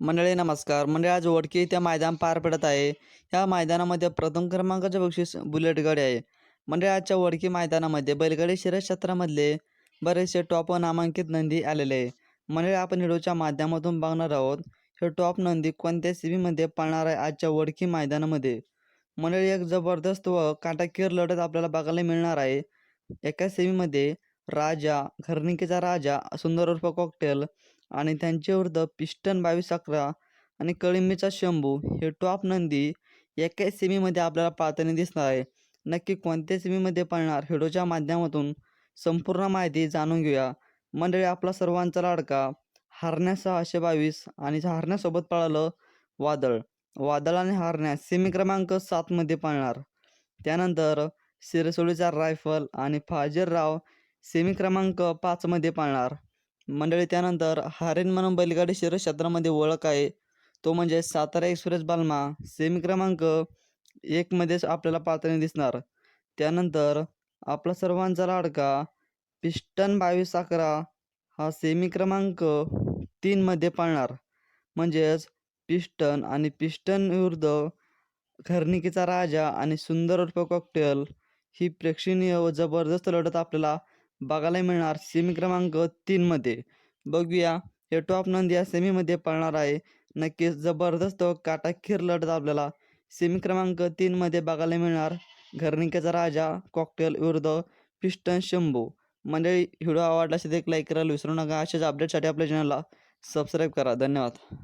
मंडळी नमस्कार. मंडळी आज वडकी इथे मैदान पार पडत आहे. ह्या मैदानामध्ये प्रथम क्रमांकाचे बक्षीस बुलेट गाडी आहे. मंडळी आजच्या वडकी मैदानामध्ये बैलगाडी शिरक्षेत्रामधले क्षेत्रामधले बरेचसे टॉप व नामांकित नंदी आलेले आहे मंडळी आपण व्हिडिओच्या माध्यमातून बघणार आहोत हे टॉप नंदी कोणत्या सीबीमध्ये पाळणार आहे आजच्या वडकी मैदानामध्ये? मंडळी एक जबरदस्त व काटाकीर लढत आपल्याला बघायला मिळणार आहे. एका सेमीमध्ये राजा घरणिकेचा राजा सुंदर उर्फ कॉकटेल आणि त्यांचे विरुद्ध पिस्टन बावीस अकरा आणि कळिंबीचा शंभू हे टॉप नंदी एकाच सेमीमध्ये आपल्याला पाहताना दिसणार आहे. नक्की कोणत्या सेमीमध्ये पळणार व्हिडिओच्या माध्यमातून संपूर्ण माहिती जाणून घेऊया. मंडळी आपला सर्वांचा लाडका हारण्या सहाशे बावीस आणि हारण्यासोबत पळालं वादळ. वादळ आणि हारण्या सेमी क्रमांक सातमध्ये पळणार. त्यानंतर सिरसोळीचा रायफल आणि फाजीरराव सेमी क्रमांक पाचमध्ये पळणार. मंडळी त्यानंतर हारेन म्हणून बैलगाडी शर्यत क्षेत्रामध्ये ओळख आहे. तो म्हणजे सातारा एक्सप्रेस बालमा. सेमी क्रमांक एकमध्येच आपल्याला पात्र दिसणार. त्यानंतर आपला सर्वांचा लाडका पिस्टन बावीस अकरा हा सेमी क्रमांक तीनमध्ये पाळणार. म्हणजेच पिस्टन आणि पिस्टन विरुद्ध घरणिकीचा राजा आणि सुंदर उर्फ कॉकटेल ही प्रेक्षणीय व जबरदस्त लढत आपल्याला बघायला मिळणार. सेमी क्रमांक तीनमध्ये बघूया. हे टॉप नंदी या सेमीमध्ये पळणार आहे. नक्कीच जबरदस्त काटाखीर लढत आपल्याला सेमी क्रमांक तीनमध्ये बघायला मिळणार. घरणिकेचा राजा कॉकटेल विरुद्ध पिस्टन शंभू. मंडळी व्हिडिओ आवडला असेल एक लाईक करायला विसरू नका. असेच अपडेटसाठी आपल्या चॅनलला सबस्क्राईब करा. धन्यवाद.